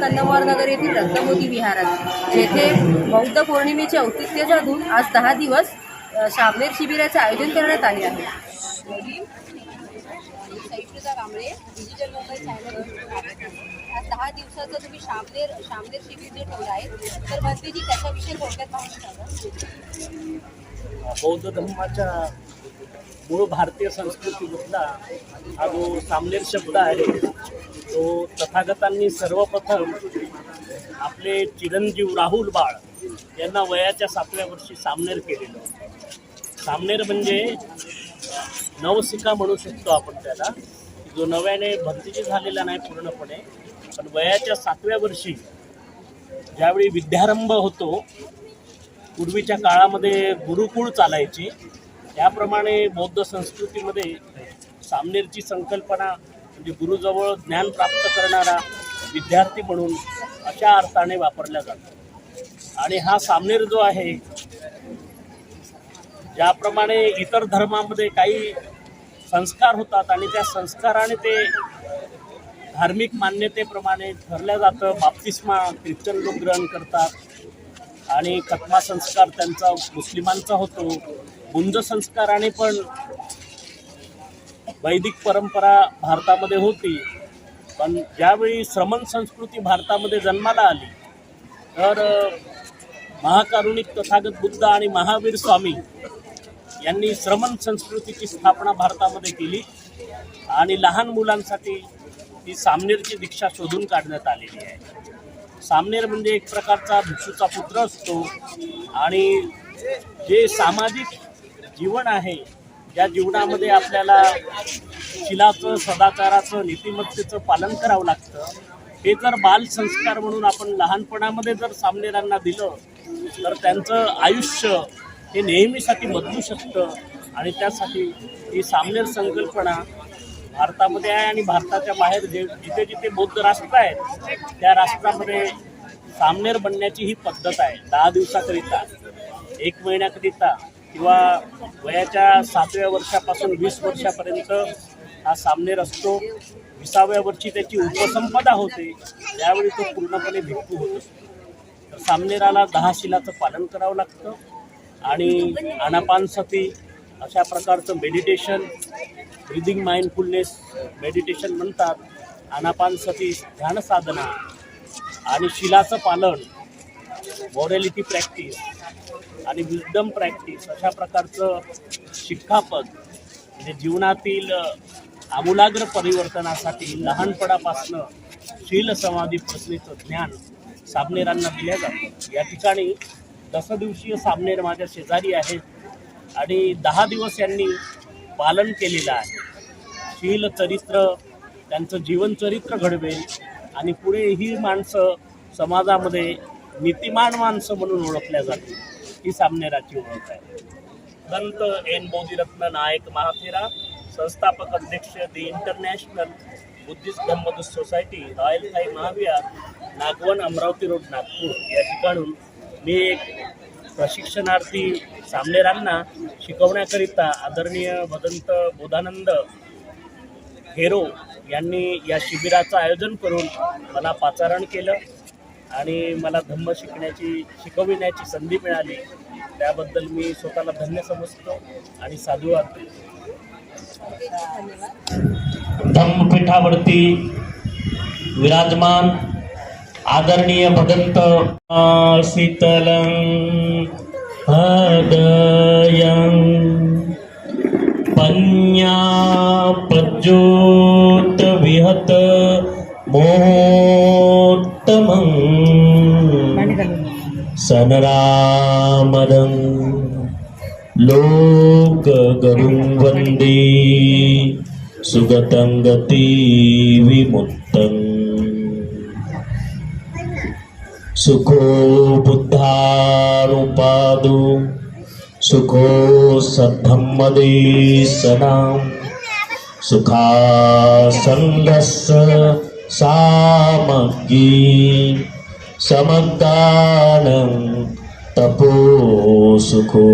नगर येथील रत्नमोती विहारात. जेथे बौद्ध पौर्णिमेचे औचित्य साधून आज दहा दिवस अ, शामनेर शिबिराचे आयोजन करण्यात आले आहे. आज दहा दिवसाचं तुम्ही शामनेर शामनेर शिबिर जे ठेवलं आहे तर त्याच्याविषयी थोडक्यात माहिती सांगा. बौद्ध धर्माच्या मूळ भारतीय संस्कृतीमधला हा जो सामनेर शब्द आहे तो तथागतांनी सर्वप्रथम आपले चिरंजीव राहुल बाळ यांना वयाच्या सातव्या वर्षी सामनेर केलेलं सामनेर म्हणजे नवसिका म्हणू शकतो आपण त्याला. जो नव्याने भरतीची झालेला नाही पूर्णपणे पण वयाच्या सातव्या वर्षी ज्यावेळी विद्यारंभ होतो पूर्वीच्या काळामध्ये गुरुकुळ चालायचे त्याप्रमाणे बौद्ध संस्कृतीमध्ये सामनेरची संकल्पना म्हणजे गुरुजवळ ज्ञान प्राप्त करणारा विद्यार्थी म्हणून अशा अर्थाने वापरल्या जातो आणि हा सामनेर जो आहे ज्याप्रमाणे इतर धर्मामध्ये काही संस्कार होतात आणि त्या संस्काराने ते धार्मिक मान्यतेप्रमाणे ठरल्या जातं. बाप्तिस्मा ख्रिश्चन लोक ग्रहण करतात आणि खतमा संस्कार त्यांचा मुस्लिमांचा होतो. बुंज संस्काराने पण वैदिक परंपरा भारतामध्ये होती पण ज्यावेळी श्रमण संस्कृती भारतामध्ये जन्माला आली तर महाकारुणिक तथागत बुद्ध आणि महावीर स्वामी यांनी श्रमण संस्कृतीची स्थापना भारतामध्ये केली आणि लहान मुलांसाठी ती सामनेरची दीक्षा शोधून काढण्यात आलेली आहे. सामनेर म्हणजे एक प्रकारचा भिक्षूचा पुत्र असतो आणि जे सामाजिक जीवन आहे या जीवनामध्ये आपल्याला शिलाचं सदाचाराचं नीतिमत्तेचं पालन करावं लागतं. हे जर बाल संस्कार म्हणून आपण लहानपणामध्ये जर सामनेरांना दिलं तर त्यांचं आयुष्य हे नेहमीसाठी बदलू शकतं. आणि त्यासाठी ही सामनेर संकल्पना भारतामध्ये आहे आणि भारताच्या बाहेर जे जिथे जिथे बौद्ध राष्ट्र आहेत त्या राष्ट्रामध्ये सामनेर बनण्याची ही पद्धत आहे दहा दिवसाकरिता. एक महिन्याकरिता. किंवा वयाच्या सातव्या वर्षापासून वीस वर्षापर्यंत हा सामनेर असतो. विसाव्या वर्षी त्याची उपसंपदा होते. त्यावेळी तो पूर्णपणे भिक्खू होत. असतो तर सामनेराला दहा शिलाचं पालन करावं लागतं आणि आनापानसती अशा प्रकारचं मेडिटेशन ब्रिदिंग माइंडफुलनेस मेडिटेशन म्हणतात. आनापानसती ध्यानसाधना आणि शिलाचं पालन मॉरॅलिटी प्रॅक्टिस आणि विजडम प्रॅक्टिस अशा प्रकारचं शिक्षापद म्हणजे जीवनातील आमूलाग्र परिवर्तनासाठी लहानपणापासनं शील समाधी प्रश्नेचं ज्ञान सामनेरांना दिल्या जातं. या ठिकाणी दसदिवसीय सामनेर माझ्या शेजारी आहेत आणि दहा दिवस यांनी पालन केलेलं आहे. शील चरित्र त्यांचं जीवनचरित्र घडवेल आणि पुढे ही माणसं समाजामध्ये नीतिमान माणसं म्हणून ओळखल्या जातील. ही सामनेराची ओळख आहे. संत एन बोधिरत्न नायक महाथेरा संस्थापक अध्यक्ष the international Buddhist Dhammaduta society royal Thai Mahavihara Nagvan Amravati road Nagpur. या ठिकाणून मी एक प्रशिक्षणार्थी सामनेरांना शिकवण्याकरिता आदरणीय भदंत बोधानंद हेरो यांनी या शिबिराचं आयोजन करून मला पाचारण केलं. आणि मला धम्म शिकण्याची शिकविण्याची संधी मिळाली. त्याबद्दल मी स्वतःला धन्य समजतो आणि साधुवाद धम्मपीठावरती विराजमान आदरणीय भगंत शीतल हृदयं पन्या प्रज्योत विहत मोत्तमं सनरामदं लोकगरुं वन्दे सुगतं गति विमुक्तम् सुखो बुद्धानुपादो सुखो सद्धम्मदेशनां सुखासन्दस्य सामग्री। समगानं तपो सुखो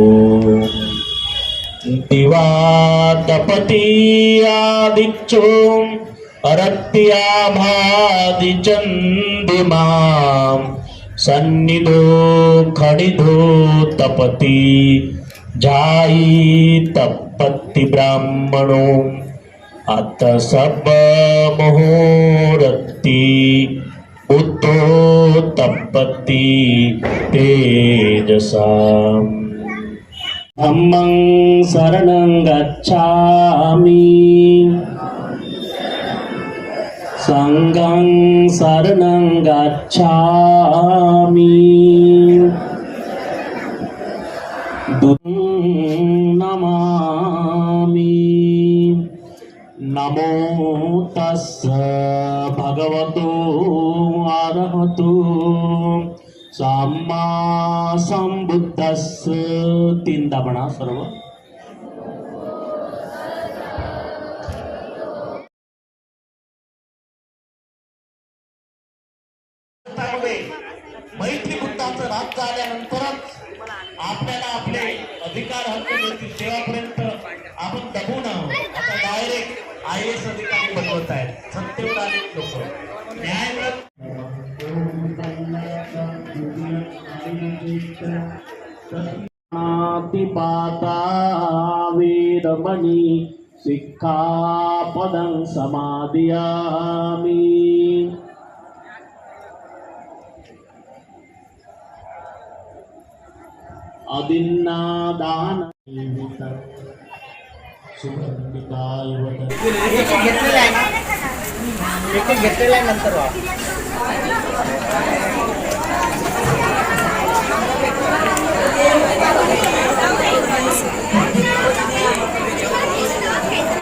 दिवा तपति आदित्यो अरत्याभादिचन्दिमां सन्निधो खणिधो तपति जायी तपति ब्राह्मणो अत सब मुहूर्ति बुद्धो तपति तेजसाम् धम्मं शरणं गच्छामि सङ्गं शरणं गच्छामि संबुद्धस तीनदा म्हणा सर्व. मैत्री बुद्धाचं राज झाल्यानंतरच आपल्याला आपले अधिकार हक्क मिळतील तेव्हापर्यंत आपण दबून आहोत. आता डायरेक्ट आय एस अधिकारी बनवत आहेत. सत्तेवर आले लोक. न्याय पातावेदमणि सिक्खापदं समादयामि अदिन्नादान घेतलेला नंतर वापर